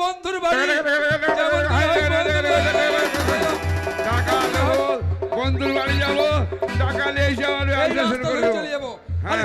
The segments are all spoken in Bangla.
বন্ধুর বাড়ি। যেমন হয়। টাকা নেব বন্ধুর বাড়ি যাব টাকা নিয়ে এসে আমার করব। চলে যাব। अरे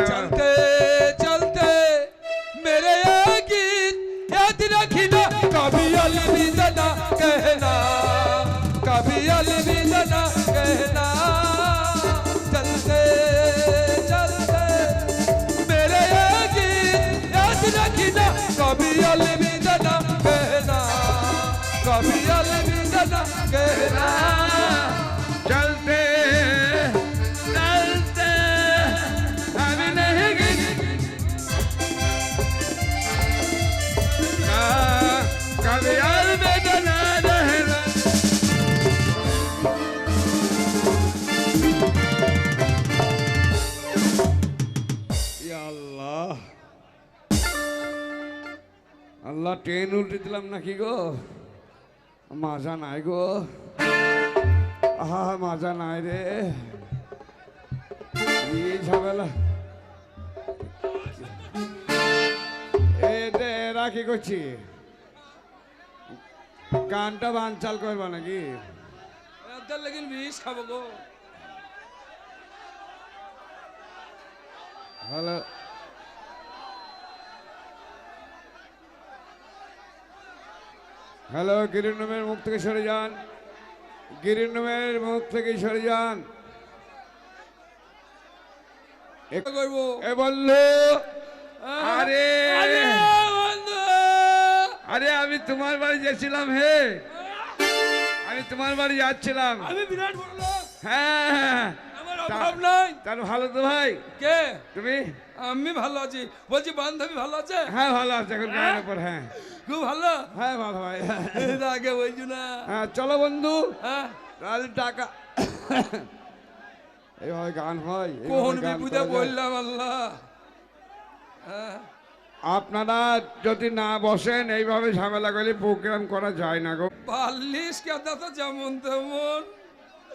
আল্লাহ ট্রেন উল্টে দিলাম নাকি গো? মাজা নাই গো। আহা মাজা নাই রে। ঝামেলা? এরা কি করছি। গানটা বানচাল করবা নাকি? এদের লেগিন বিষ খাব গো। হ্যালো হ্যালো গিরিনুমের মুখ থেকে সরে যান। গিরিনুমের মুখ থেকে সরে যান। এ- করব। এ বলল আরে আরে আমি তোমার বাড়ি যাচ্ছিলাম হে। আমি তোমার বাড়ি যাচ্ছিলাম। আমি বিরাট হ্যাঁ হ্যাঁ তা- অভাব নাই। তার ভালো তো ভাই। কে? তুমি? আমি ভালো আছি। বলছি বান্ধবী ভালো আছে? হ্যাঁ ভালো আছে এখন গায়ের উপর হ্যাঁ। খুব ভালো? হ্যাঁ ভালো ভাই। আগে বলছি না। হ্যাঁ চলো বন্ধু। হ্যাঁ। তাহলে টাকা। এইভাবে গান হয় কোন বিপুদে বললাম আল্লাহ। হ্যাঁ। আপনারা যদি না বসেন এইভাবে ঝামেলা করলে প্রোগ্রাম করা যায় না গো। পাল্লিশ কেদা তো যেমন তেমন।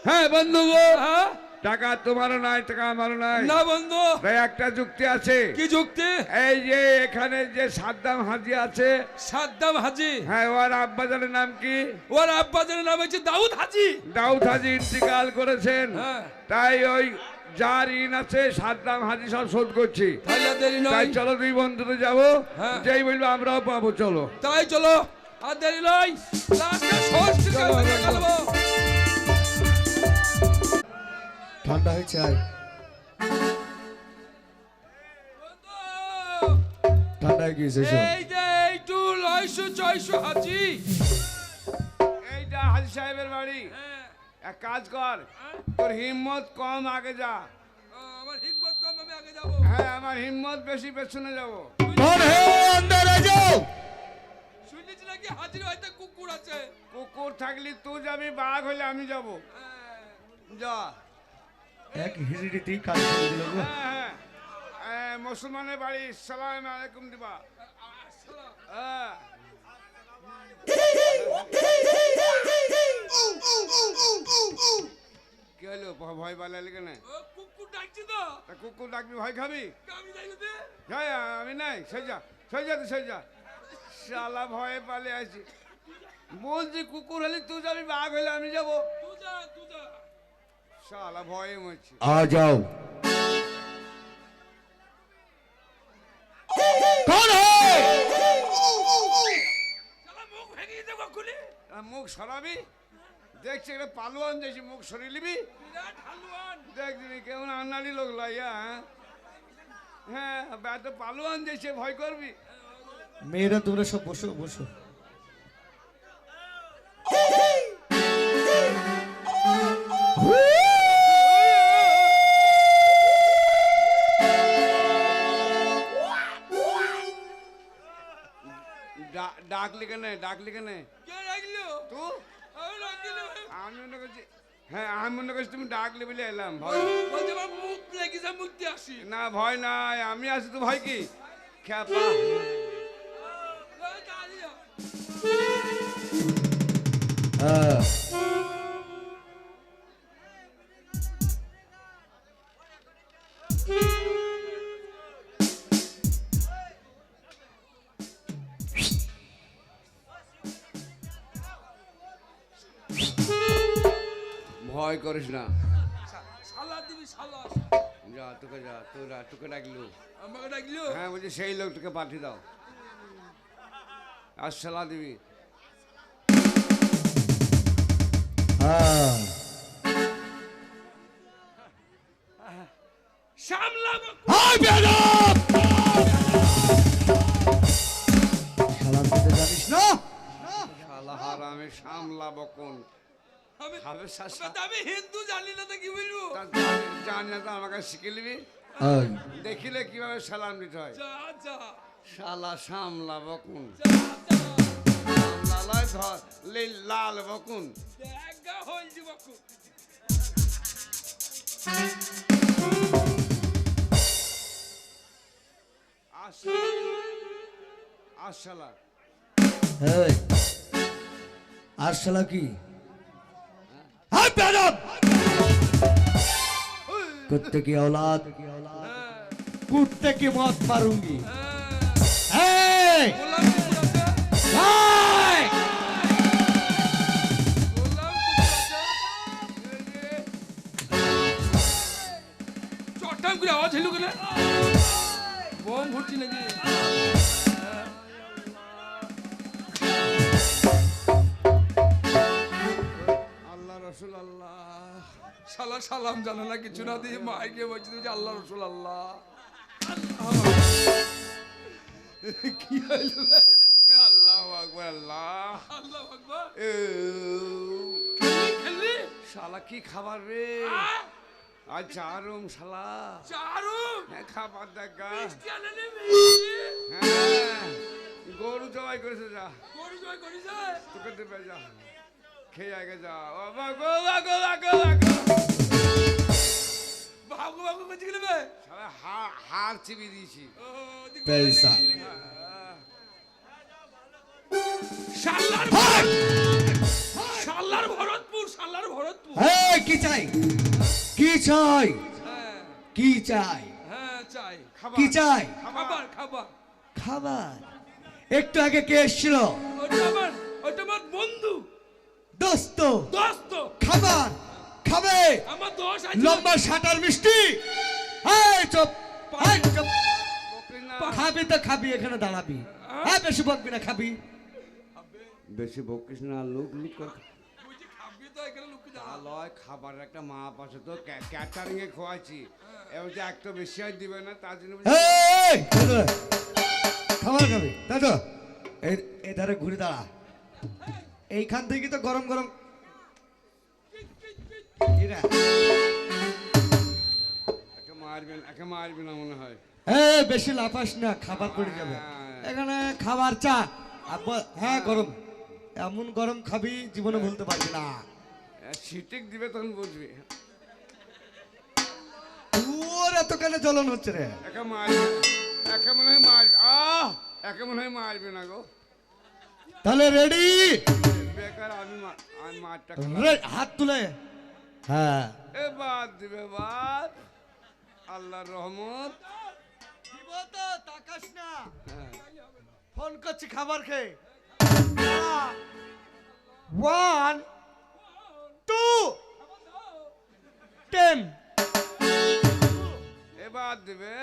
হ্যাঁ বন্ধু গো। হ্যাঁ? টাকা তোমারও নাই টাকা আমারও নাই। না বন্ধু। তাই একটা যুক্তি আছে। কি যুক্তি? এই যে এখানে যে সাদ্দাম হাজি আছে সাদ্দাম হাজি। হ্যাঁ ওর আব্বাজানের নাম কি? ওর আব্বাজানের নাম হচ্ছে দাউদ হাজি। দাউদ হাজি ইন্তিকাল করেছেন। হ্যাঁ। তাই ওই যার ঋণ আছে সাদ্দাম হাজি সব শোধ করছি। তাই চলো দুই বন্ধুতে যাব। হ্যাঁ। যেই বলব আমরাও পাবো চলো। তাই চলো আর দেরি নয়। ঠান্ডা হয়েছে ঠান্ডা হয়ে গিয়েছে কম আগে যা। আমার কম যাব। হ্যাঁ আমার হিম্মত বেশি শুনেছি কুকুর আছে। কুকুর থাকলে তুই যাবি বাঘ হলে আমি যাব। যা। এক হিরিডিতেই কাজ করে দিল গো। হ্যাঁ হ্যাঁ। মুসলমানের বাড়ি সালাম আলাইকুম দিবা। হ্যাঁ। কি হলো ভয় ও, কুকুর ডাকছি তো। তা কুকুর ডাকবি ভয় খাবি? আমি যাই আমি নাই সই যা সই যা তুই সই যা। শালা ভয়ে পালে আছি বলছি কুকুর হলে তুই যাবি বাঘ হলে আমি যাব। তুই যা তুই যা শালা ভয়ে মরছি आ जाओ कौन है শালা মুখ ভেঙে দেবো খুলে আর মুখ সরাবি দেখছি একটা পালোয়ান দেখছি মুখ সরিয়ে নিবি বিরাট হালুয়ান দেখ দিবি কেমন আন্নালি লোক লাইয়া হ্যাঁ হ্যাঁ এত পালোয়ান দেখছে ভয় করবি মেয়েরা তোমরা সব বসো বসো ডাকলি কেন? ডাকলি কেন? তুই আমি মনে করছি হ্যাঁ আমি মনে করছি তুমি ডাকলি বলে এলাম ভয়। না ভয় নাই আমি আছি তো ভয় কি? খ্যাপা ভয় করিস না। শালা দিবি শালা। যা তোকে যা তোরা তোকে ডাকলো। আমাকে ডাকলিও হ্যাঁ বলছি সেই লোকটাকে পাঠিয়ে দাও। আর সালা দিবি। সামলাবো কোন? জানি না জানি না তো আমাকে দেখিলে কীভাবে সালাম দিতে হয়? শালা সামলা বকুন। ধর লে লাল বকুন। আরশালা কি? कुत्ते की औलाद। कुत्ते की मौत मारूँगी। आवाज़ हिलू करे बम घुटी लगी। সালাম জানে না কিছু না দিয়ে মাইকে বলছি যে আল্লাহ রসুল আল্লাহ কি হইল? আল্লাহ আকবর আল্লাহ। আল্লাহ আকবার। শালা কি খাবার রে! আজ চারুম শালা। চারু হ্যাঁ খাবার দেখা। হ্যাঁ। গরু জবাই করেছে যা। গরু জয় করি যায় তোকে দেবে যা। খেয়ে আগে যা। ও বাগো বাগো বাগো বাগো। ভাগো ভাগো করছি হাড় হাড় চিবি দিয়েছি। শালার ভরতপুর শালার ভরতপুর। এই কি চাই? কি চাই? হ্যাঁ। কি চাই? হ্যাঁ চাই। খাবার। কি চাই? খাবার খাবার। খাবার। একটু আগে কে এসেছিল? ওটা আমার ওটা আমার বন্ধু। দোস্ত। দোস্ত। খাবার। খাবে লম্বা সাটার মিষ্টি। এই চুপ। এই চুপ। খাবি তো খাবি এখানে দাঁড়াবি। হ্যাঁ? বেশি বকবি না খাবি। বেশি বকিস না লুক লুক কর। বুঝি খাবি তো এখানে লুকি যা আলয় খাবার একটা তো ক্যাটারিং এ খোয়াইছি এবার যে একটা বেশি আর দিবে না তার জন্য খাবার খাবি। তাই তো? এই এই ঘুরে দাঁড়া। এইখান থেকে তো গরম গরম একে একে মনে হয় বেশি লাফাস না খাবার পড়ে যাবে। এখানে খাবার চা হ্যাঁ গরম। এমন গরম খাবি জীবনে ভুলতে পারবি না। দিবে তখন বুঝবি। তোর এত কেন জ্বলন হচ্ছে রে। একে মারবে একে মনে হয় মারবে আহ একে মনে হয় মারবে না গো। তাহলে রেডি বেকার আমি হাত তুলে। হ্যাঁ। এ বাদ দিবে বাদ। আল্লাহর রহমত। তাকাস না। হ্যাঁ। ফোন করছি খাবার খেয়ে। One two ten. এ বাদ দিবে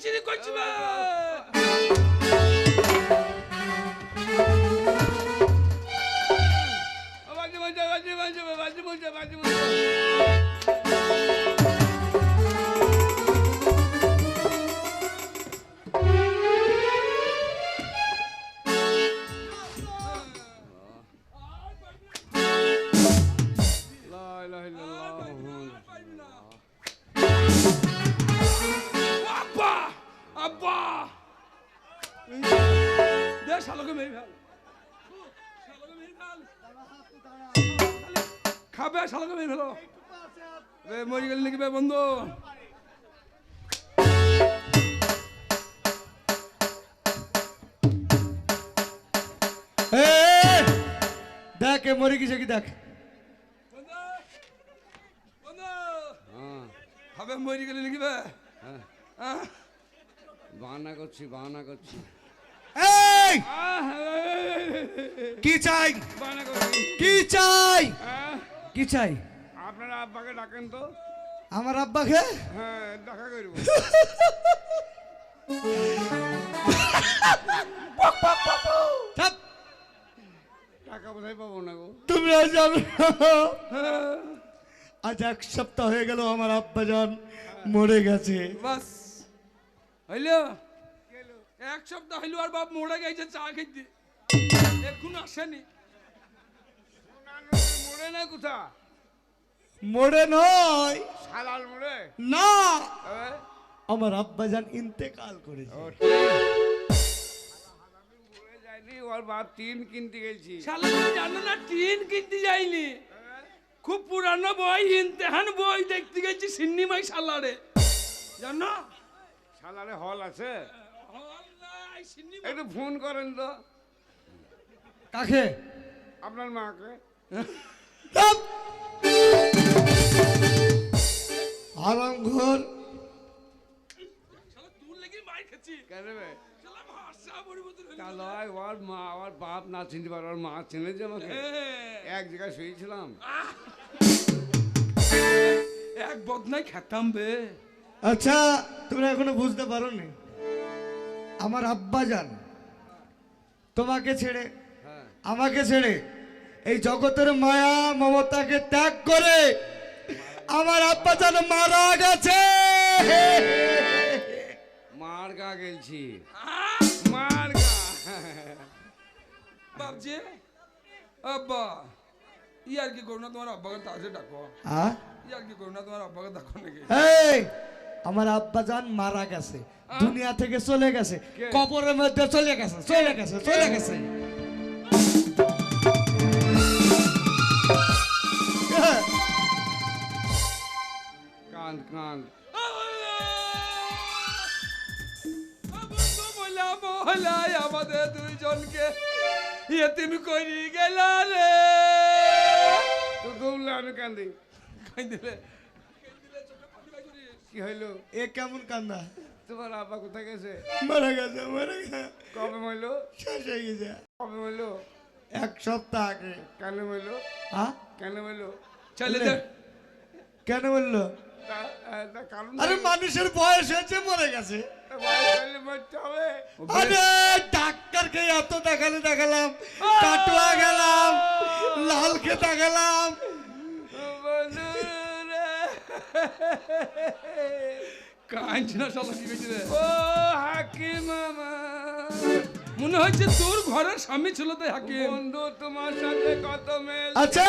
兄弟们！বন্ধ দেখ মরে গেছে কি দেখ। হবে মরে গেলে লিখবে হ্যাঁ। বাহানা করছি বাহানা করছি। কি চাই? কি চাই? হ্যাঁ। কি চাই? আপনারা আব্বাকে ডাকেন তো। আমার আব্বাকে? হ্যাঁ দেখা করব। টাকা বোধহয় পাবো না গো? তোমরা আজ এক সপ্তাহ হয়ে গেল আমার আব্বাজান মরে গেছে। বাস। হইল? এক সপ্তাহ হইল আর বাপ মোড়ে গেছে চা খেতে। এখন আসেনি। মরে না কোথা মরে নয়। সালাল মোড়ে? না? আমার আব্বাজান ইন্তেকাল করেছে। ওর। বাপ তিন কিনতে গেছি। শালা জানো না টিন কিনতে যাইনি? খুব পুরানো বই ইমতেহান বই দেখতে গেছি সিন্নিমাই শালারে। জানো? সালারে হল আছে? একটু ফোন করেন তো। কাকে? আপনার মাকে। খেছি কেন রে শালা ভাষা পরিবর্তন হইল। তা লয় ওর মা ওর বাপ না চিনতে পারে ওর মা চিনে যে আমাকে। হ্যাঁ। এক জায়গায় শুয়েছিলাম। এক বদনাই খেতাম বে। আচ্ছা তোমরা এখনও বুঝতে পারো নি আমার আব্বাজান তোমাকে ছেড়ে হ্যাঁ। আমাকে ছেড়ে এই জগতের মায়া মমতাকে ত্যাগ করে আমার আব্বাজান মারা গেছে। গেলছি! বাপজি। আব্বা ইয়ার কি করো না তোমার আব্বাকে তাজে ডাকো। আ? ইয়ার কি করো না তোমার আব্বাকে ডাকো নাকি? এই আমার আব্বাজান মারা গেছে। দুনিয়া থেকে চলে গেছে। কবরের মধ্যে চলে গেছে চলে গেছে চলে গেছে। কান কান। বলা আমাদের দুইজনকে। ইয়েতিম করি গেলা রে। তো দৌড়লে আমি কান্দি। খাই দিলে কি হইল? এ কেমন কান্দা? তোমার আব্বা কোথায় গেছে? মারা গেছে মারা গেছে। কবে মইলো? শেষ হয়ে গেছে। কবে মইলো? এক সপ্তাহ আগে। কেন মইলো? আ? কেন মইলো? চলে কেন বলল আরে মানুষের বয়স হয়েছে মরে গেছে। তা বয়স হইলে মরতে হবে। আরে ডাক্তারকে এত দেখালে দেখালাম কাটুয়া গেলাম লালকে দেখালাম কাঁদছি না শালা কি কইছি রে? ও হাকিম মামা মনে হচ্ছে তোর ঘরের স্বামী ছিল তাই হাকিম। বন্ধু তোমার সাথে কত মেল আচ্ছা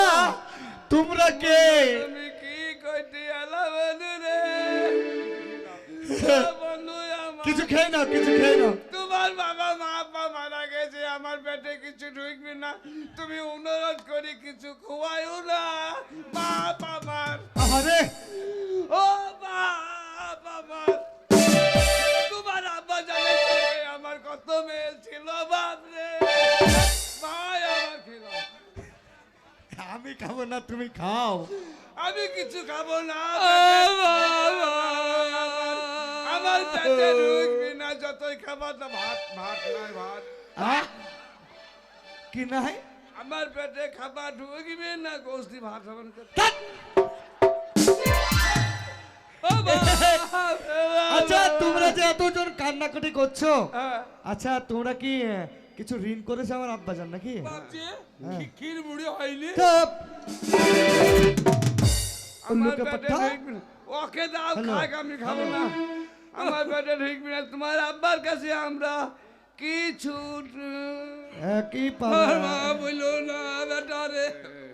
তোমরা কে? তুমি কি কইতে রে কিছু খেয়ে নাও কিছু খেয়ে নাও তোমার বাবা মা আপা মারা গেছে আমার পেটে কিছু ঢুকবে না। তুমি অনুরোধ করে কিছু খোয়াইও না। বাপ আমার। আরে ও বাপ আমার। তোমার আব্বা জানে আমার কত মেল ছিল বাপ রে। ভাই আমার ছিল আমি খাব না তুমি খাও। আমি কিছু খাব না আমার পেটে ঢুকবি না যতই খাবার না ভাত ভাত নয় ভাত? কি নাই? আমার পেটে খাবার ঢুকবে না গোষ্ঠী ভাত হবে না আচ্ছা তোমরা যে এতজন কান্নাকাটি করছ হ্যাঁ। আচ্ছা তোমরা কি কিছু ঋণ করেছে আমার আব্বাজান নাকি? ক্ষীর মুড়ি হয়নি। লোকে পাঠা? না ওকে দাও। খাক আমি খাব না। আমার পেটে ঢুকবে না তোমার আব্বার কাছে আমরা কিছু আর পাওয়া মা বলল না বেটা রে।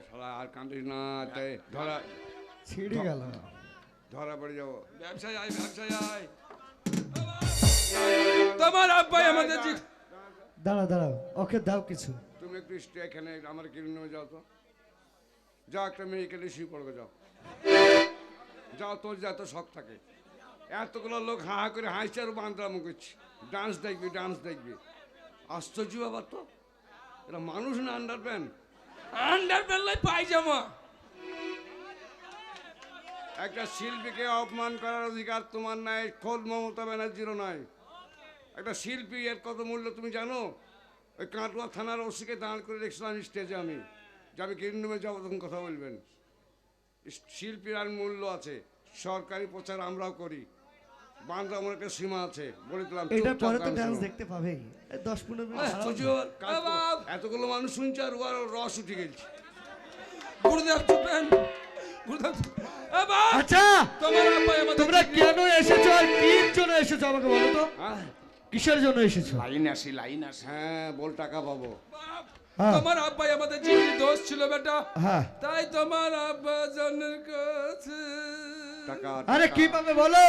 শালা আর কান্দিস না তাই ধরা। ছিঁড়ে গেল। ধরা পড়ে যাব। ব্যবসায় আয় ব্যবসায় আয়। তোমার আব্বাই আমাদের দাঁড়া দাঁড়াও ওকে দাও কিছু। তুমি একটু এখানে আমার কিনে যাও তো। যাও একটা মেয়েকে শুয়ে পড়বে যাও। যাও তোর যা এত শখ থাকে। এতগুলো লোক হা হা করে হাসছে আর বান্দরামো করছে। ডান্স দেখবি ডান্স দেখবি। আশ্চর্য ব্যাপার তো। এটা মানুষ না আন্ডার প্যান্ট আন্ডার বেলায় পায়জামা। একটা শিল্পীকে অপমান করার অধিকার তোমার নাই খোদ মমতা ব্যানার্জিরও নাই। একটা শিল্পী এর কত মূল্য তুমি জানো? ওই কাটোয়া থানার ওসিকে দাঁড় করে রেখেছিলাম স্টেজে আমি। যে আমি কিরণমে যাব তখন কথা বলবেন। শিল্পীর আর মূল্য আছে। সরকারি প্রচার আমরাও করি। বাংলা আমার একটা সীমা আছে। বলে দিলাম এটা পরে তো ডান্স দেখতে এই দশ পনেরো মিনিট এতগুলো মানুষ শুনছে আর ওর রস উঠে গেছে। গুরুদেব চুপেন। গুরুদেব আচ্ছা তোমার তোমরা কেন এসেছ আর কির জন্য এসেছ আমাকে বলো তো? কিসের জন্য এসেছ? লাইন আসি লাইন আসি। হ্যাঁ বল টাকা পাবো। বাপ। তোমার আব্বাই আমাদের চিঠি দোষ ছিল বেটা। হ্যাঁ। তাই তোমার আব্বা জানের কাছে। আরে কি পাবে বলো?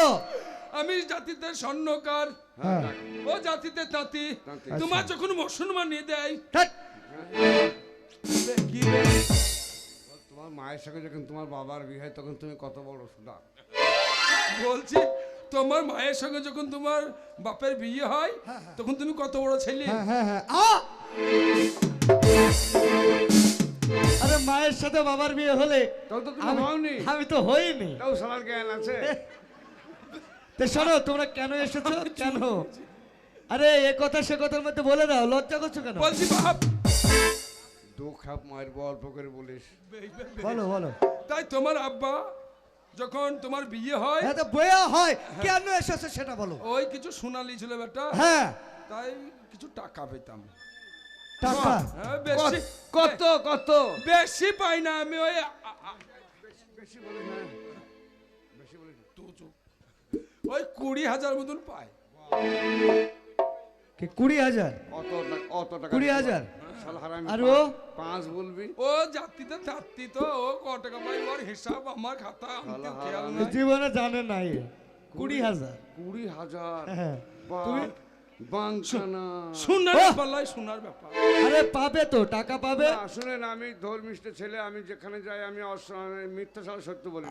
আমি জাতিতে স্বর্ণকার। হ্যাঁ, হ্যাঁ। ও জাতিতে তাঁতি। তোমার যখন মুসলমান নিয়ে দেয়। কি তোমার মায়ের সঙ্গে যখন তোমার বাবার বিয়ে হয় তখন তুমি কত বড় সুদা বলছি তোমার মায়ের সঙ্গে যখন তোমার বাপের বিয়ে হয় তখন তুমি কত বড় ছেলে? হ্যাঁ হ্যাঁ হ্যাঁ। মায়ের সাথে বাবার বিয়ে হলে আমি- তো হইনি। আছে। তো শোনো তোমরা কেন এসেছ? কেন? আরে এ কথা সে কথার মধ্যে বলে দাও লজ্জা করছ কেন? বলছি বাপ। দু খাপ মায়ের অল্প করে বলিস। বলো বলো। তাই তোমার আব্বা যখন তোমার বিয়ে হয় হ্যাঁ তো বয়া হয় কেন এসেছ সেটা বলো। ওই কিছু সোনালি ছিল বেটা। হ্যাঁ। তাই কিছু টাকা পেতাম। টাকা? হ্যাঁ, বেশি। কত? কত? বেশি পাই না আমি ওই বেশি বলিস না বেশি বলিস না। তুই চুপ। ওই কুড়ি হাজার মতন পাই। কি কুড়ি হাজার? অত টাকা অত টাকা কুড়ি হাজার? আর ও? পাঁচ বলবি। ও জাতিতে থাকতি তো ও ক টাকা পাই? ওর হিসাব আমার খাতা তো জীবনে জানে নাই কুড়ি হাজার। কুড়ি হাজার। হ্যাঁ। বাঞ্ছানা সোনার! ব্যাপার লাই সোনার ব্যাপার। আরে পাবে তো টাকা পাবে? শুনেন আমি ধর্মিষ্ঠ ছেলে আমি যেখানে যাই আমি মিথ্যা ছাড়া সত্য বলি?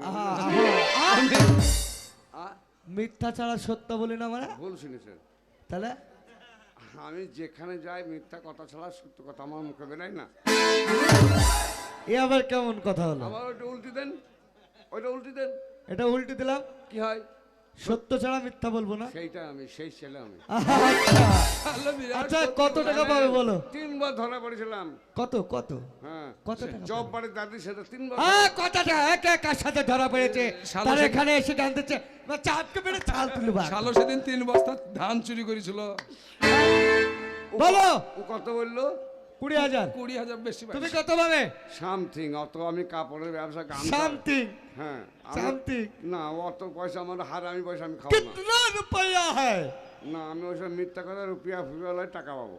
মিথ্যা ছাড়া সত্য বলি না মানে? ভুল শুনেছেন। তাহলে? আমি যেখানে যাই মিথ্যা কথা ছাড়া সত্য কথা আমার মুখে বেরাই না। এ আবার কেমন কথা হলো? আবার ওইটা উল্টি দেন ওইটা উল্টি দেন। এটা উল্টে দিলাম। কি হয়? সত্য ছাড়া মিথ্যা বলব না। সেইটা আমি সেই ছেলে আমি। আচ্ছা। আচ্ছা কত টাকা পাবে বলো? তিনবার ধরা পড়েছিলাম। কত কত? হ্যাঁ কত টাকা জব বাড়ির দাদির সাথে তিনবার হ্যাঁ কতটা এক একার সাথে ধরা পড়েছে। তার এখানে এসে জানতেছে চাপকে পেরে ছাল তুলবা। শালো সেদিন তিন বস্তা ধান চুরি করেছিল। বলো। ও কত বলল? কুড়ি হাজার। কুড়ি হাজার বেশি তুমি কত পাবে সামথিং অত আমি কাপড়ের ব্যবসা গামছা সামথিং হ্যাঁ সামথিং না অত পয়সা আমার হারামি পয়সা আমি খাব না। রুপয়া হ্যায়? না আমি ওইসব মিথ্যা কথা রুপিয়া ফুপিয়া লয় টাকা পাবো।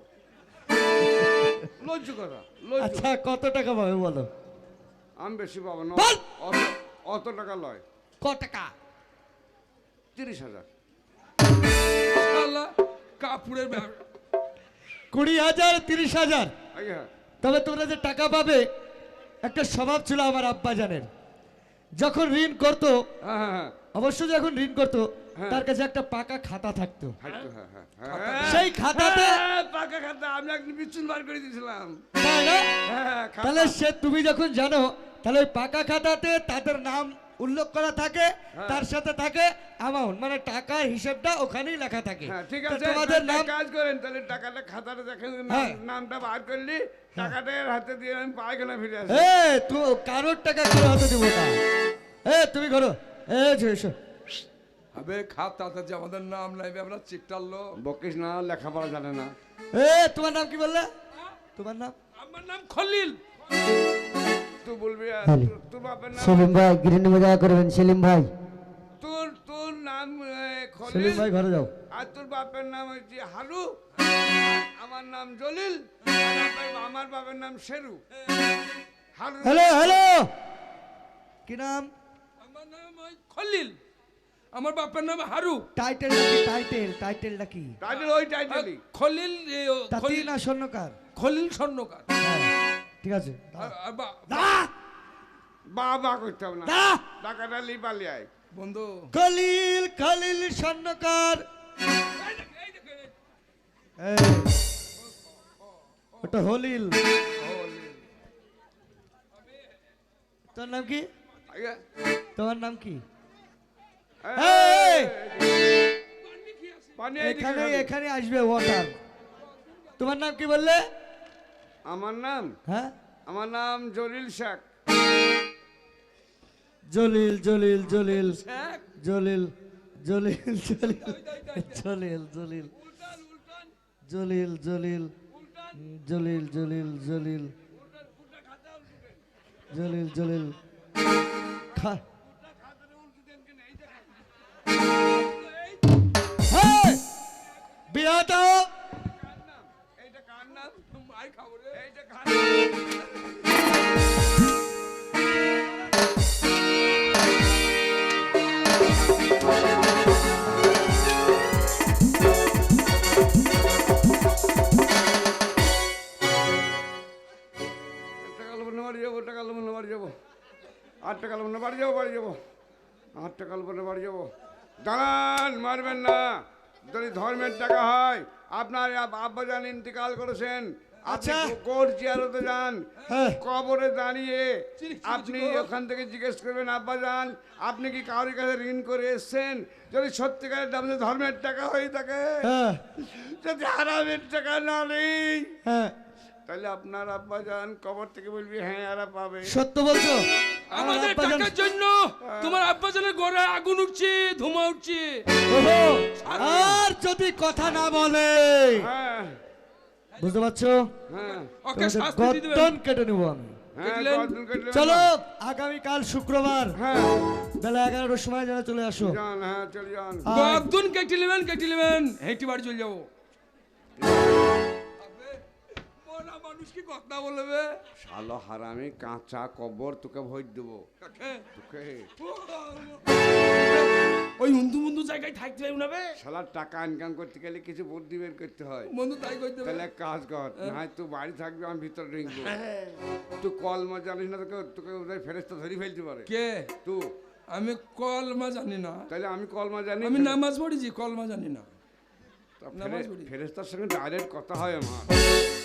লজ্জ কথা আচ্ছা কত টাকা পাবে বলো? আমি বেশি পাবো না। অত টাকা লয়। ক টাকা? তিরিশ হাজার। কাপড়ের ব্যবসা কুড়ি হাজার তিরিশ হাজার। তবে তোমরা যে টাকা পাবে একটা স্বভাব ছিল আমার আব্বা জানেন যখন ঋণ করতো হ্যাঁ হ্যাঁ হ্যাঁ। অবশ্য যখন ঋণ করতো। তার কাছে একটা পাকা খাতা থাকতো। হ্যাঁ হ্যাঁ। হ্যাঁ সেই খাতাতে পাকা খাতা আমি একদিন বিচ্ছুন বার করে দিয়েছিলাম। তাহলে সে তুমি যখন জানো তাহলে ওই পাকা খাতাতে তাদের নাম উল্লেখ করা থাকে হ্যাঁ। তার সাথে থাকে অ্যামাউন্ট মানে টাকার হিসেবটা ওখানেই লেখা থাকে। হ্যাঁ ঠিক আছে তোমাদের নাম কাজ করেন তাহলে টাকাটা খাতাটা দেখেন হ্যাঁ। নামটা বার করলি টাকাটা এর হাতে দিয়ে আমি পায়খানা ফিরে আসি এ তো কারোর টাকা কারও হাতে দেবো না এ তুমি করো। এ যে এসো। আবে খাতাতে যে আমাদের নাম লাইবে আমরা চিকটাললো বকিস না লেখাপড়া জানে না। এ তোমার নাম কি বললে? তোমার নাম? আমার নাম খলিল। সেলিম ভাই গিরিনি মজা করবেন সেলিম ভাই তোর তোর নাম সেলিম ভাই ঘরে যাও আর তোর বাপের নাম হচ্ছে হারু আমার নাম জলিল আমার- আমার বাবার নাম শেরু হ্যালো হ্যালো কি নাম আমার নাম খলিল আমার বাপের নাম হারু টাইটেল টাইটেল টাইটেলটা কি টাইটেল ওই টাইটেলই খলিল খলিল না স্বর্ণকার খলিল স্বর্ণকার ঠিক আছে? আর- আর বা- না বাবা করতে না। না টাকাটা লিপালি আয়। বন্ধু। খলিল খলিল স্বর্ণকার। ওটা হলিল। তোর নাম কি? তোমার নাম কি? এখানে এখানে আসবে ওয়াটার তোমার নাম কি বললে? আমার নাম? হ্যাঁ? আমার নাম জলিল শেখ জলিল জলিল জলিল। শেখ, জলিল জলিল জলিল জলিল জলিল। জলিল জলিল। জলিল জলিল জলিল। জলিল জলিল। খা- বাড়ি যাব বাড়ি যাব। আট টাকা লোবনে বাড়ি যাব। দাঁড়ান মারবেন না। যদি ধর্মের টাকা হয় আপনার আব্বা আব্বাজান ইন্তেকাল করেছেন। আপনি আচ্ছা। কোর্ট যান। হ্যাঁ। কবরে দাঁড়িয়ে আপনি ওখান থেকে জিজ্ঞেস করবেন আব্বাজান আপনি কি কারোর কাছে ঋণ করে এসছেন? যদি সত্যিকারের দাম ধর্মের টাকা হয়ে থাকে হ্যাঁ। যদি হারামের টাকা না নেই। হ্যাঁ। তাহলে আপনার আব্বা যান কবর থেকে বলবি হ্যাঁ এরা পাবে। সত্য বলছো? আমাদের টাকার জন্য তোমার আব্বাজানের ঘরে আগুন উঠছে ধোঁয়া উঠছে। আর যদি কথা না বলে হ্যাঁ। বুঝতে পারছ? হ্যাঁ। গর্দন কেটে নেব আমি। হ্যাঁ চলো? আগামীকাল শুক্রবার। হ্যাঁ। বেলা এগারোটার সময় যেন চলে আসো। হ্যাঁ কেটে নেবেন কেটে নেবেন। হেঁটে বাড়ি চলে যাব। মানুষ কি কথা বলবে শালো হারামি কাঁচা কবর তোকে ভোট দেবো। তোকে। ওই হুন্দু মুন্দু জায়গায় থাকতে পারব না শালার টাকা ইনকাম করতে গেলে কিছু বুদ্ধি বের করতে হয়। বন্ধু তাই করতে তাহলে এক কাজ কর না তুই বাড়ি থাকবি আমি ভিতরে ঢুকবো। তুই কলমা জানিস না তোকে তোকে ওদের ফেরেস্তা ধরে ফেলতে পারে। কে? তুই আমি কলমা জানি না। তাহলে আমি কলমা জানি আমি নামাজ পড়েছি কলমা জানি না। ফেরেস্তার সঙ্গে ডাইরেক্ট কথা হয় আমার। আ-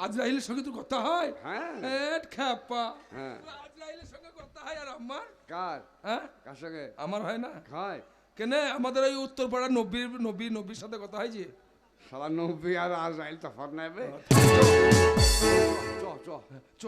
আজরাইলের সঙ্গে তোর কথা হয়? হ্যাঁ। খ্যাপা। হ্যাঁ। আজরাইলের সঙ্গে কথা হয় আর আমার? কার? হ্যাঁ? কার সঙ্গে? আমার হয় না। হয়। কেন আমাদের ওই উত্তরপাড়া নব্বীর নব্বী নব্বীর সাথে কথা হয় যে? সারা নব্বী আর আজরাইল তফাৎ নেবে। চ চ চ।